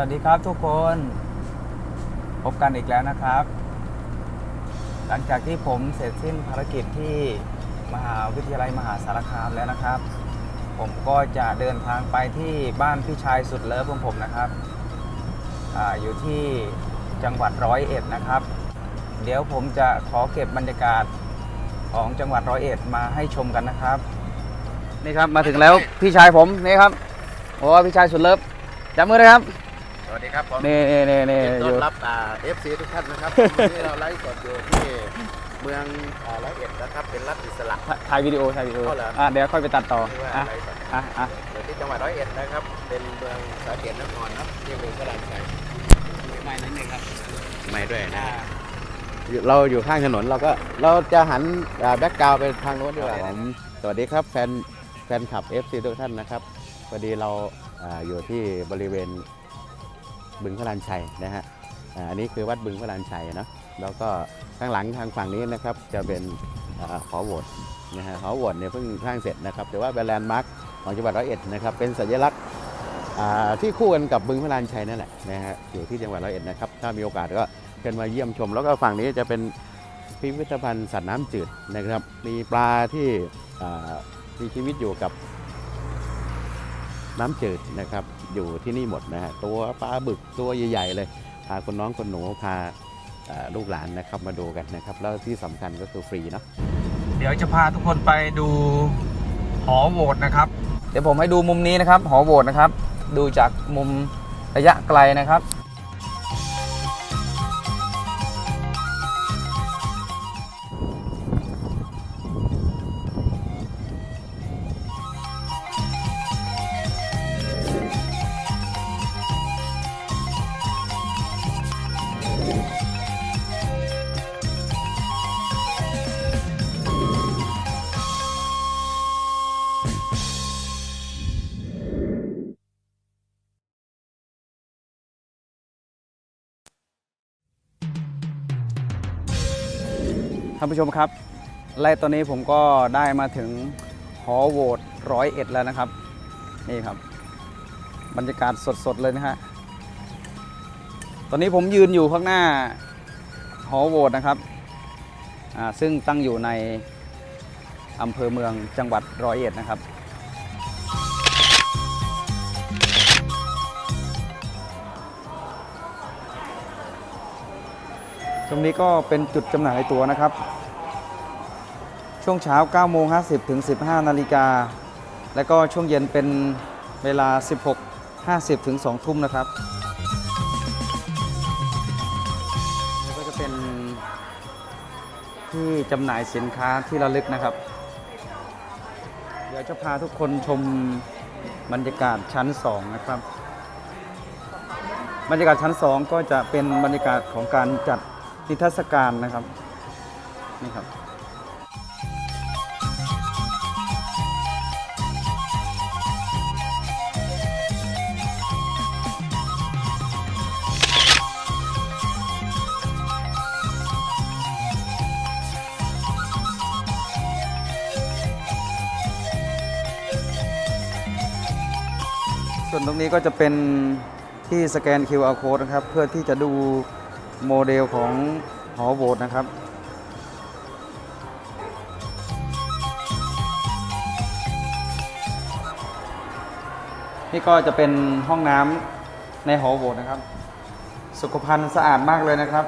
วัสดีครับทุกคน พบกันอีกแล้วนะครับ หลังจากที่ผมเสร็จสิ้นภารกิจที่มหาวิทยาลัยมหาสารคามแล้วนะครับ ผมก็จะเดินทางไปที่บ้านพี่ชายสุดเลิฟของผมนะครับออยู่ที่จังหวัดร้อยเอ็ดนะครับ เดี๋ยวผมจะขอเก็บบรรยากาศของจังหวัดร้อยเอ็ดมาให้ชมกันนะครับ นี่ครับมาถึงแล้วพี่ชายผมนี่ครับโอ้พี่ชายสุดเลิฟจับมือเลยครับ สวัสดีครับผมนี่นี่นี่นี่ยินอดีต้ยู่อนรับเอฟซีทุกท่านนะครับ วันนี้เราไลฟ์สดอยู่ที่เมืองอ่าร้อยเอ็ดนะครับ เป็นรัฐอิสระ ถ่ายถ่ายวิดีโอถ่ายวิดีโอเอาเหรออะเดี๋ยวค่อยไปตัดต่อที่ว่าอะไลฟ์สดอะอะอยู่ที่จังหวัดร้อยเอ็ดนะครับ เป็นเมืองสาเกตนครเนอะที่เมืองพระรามชัยใหม่นิดนึงครับไม่ด้วยนะอยู่เราอยู่ข้างถนนเราก็เราจะหันแบ็กกราวไปทางโน้นดีกว่าผมสวัสดีครับแฟนแฟนคลับ FC ทุกท่านนะครับพอดีเราอ่าอยู่ที่บริเวณ บึงพระรานชัยนะฮะอันนี้คือวัดบึงพระรานชัยเนอะแล้วก็ข้างหลังทางฝั่งนี้นะครับจะเป็นหอโหวตนะฮะหอโหวตเนี่ยเพิ่งสร้างเสร็จนะครับแต่ว่าเป็นแลนด์มาร์คของจังหวัดร้อยเอ็ดนะครับเป็นสัญลักษณ์ที่คู่กันกับบึงพระรานชัยนั่นแหละนะฮะอยู่ที่จังหวัดร้อยเอ็ดนะครับถ้ามีโอกาสก็เชิญมาเยี่ยมชม แล้วก็ฝั่งนี้จะเป็นพิพิธภัณฑ์สัตว์น้ำจืดนะครับ มีปลาที่มีชีวิตอยู่กับ น้ำจืดนะครับ อยู่ที่นี่หมดนะฮะตัวปลาบึกตัวใหญ่ ๆ เลย พาคนน้องคนหนูพาลูกหลานนะครับมาดูกันนะครับ แล้วที่สำคัญก็คือฟรีเนาะเดี๋ยวจะพาทุกคนไปดูหอโหวตนะครับ เดี๋ยวผมให้ดูมุมนี้นะครับ หอโหวตนะครับ ดูจากมุมระยะไกลนะครับ ท่านผู้ชมครับและตอนนี้ผมก็ได้มาถึงหอโหวตร้อยเอ็ดแล้วนะครับ นี่ครับ บรรยากาศสดๆเลยนะฮะตอนนี้ผมยืนอยู่ข้างหน้าหอโหวตนะครับซึ่งตั้งอยู่ในอำเภอเมืองจังหวัดร้อยเอ็ดนะครับ ตรงนี้ก็เป็นจุดจำหน่ายตั๋วนะครับ ช่วงเช้า9โมง50 ถึง 15 นาฬิกา แล้วก็ช่วงเย็นเป็นเวลา 16 50 ถึง 2 ทุ่มนะครับนี่ก็จะเป็นที่จำหน่ายสินค้าที่ระลึกนะครับ เดี๋ยวจะพาทุกคนชมบรรยากาศชั้น 2 นะครับ บรรยากาศชั้น 2 ก็จะเป็นบรรยากาศของการจัด นิทรรศการนะครับนี่ครับส่วนตรงนี้ก็จะเป็นที่สแกน QR code นะครับ เพื่อที่จะดู โมเดลของหอโบสถ์นะครับนี่ก็จะเป็นห้องน้ำในหอโบสถ์นะครับ สุขภัณฑ์สะอาดมากเลยนะครับ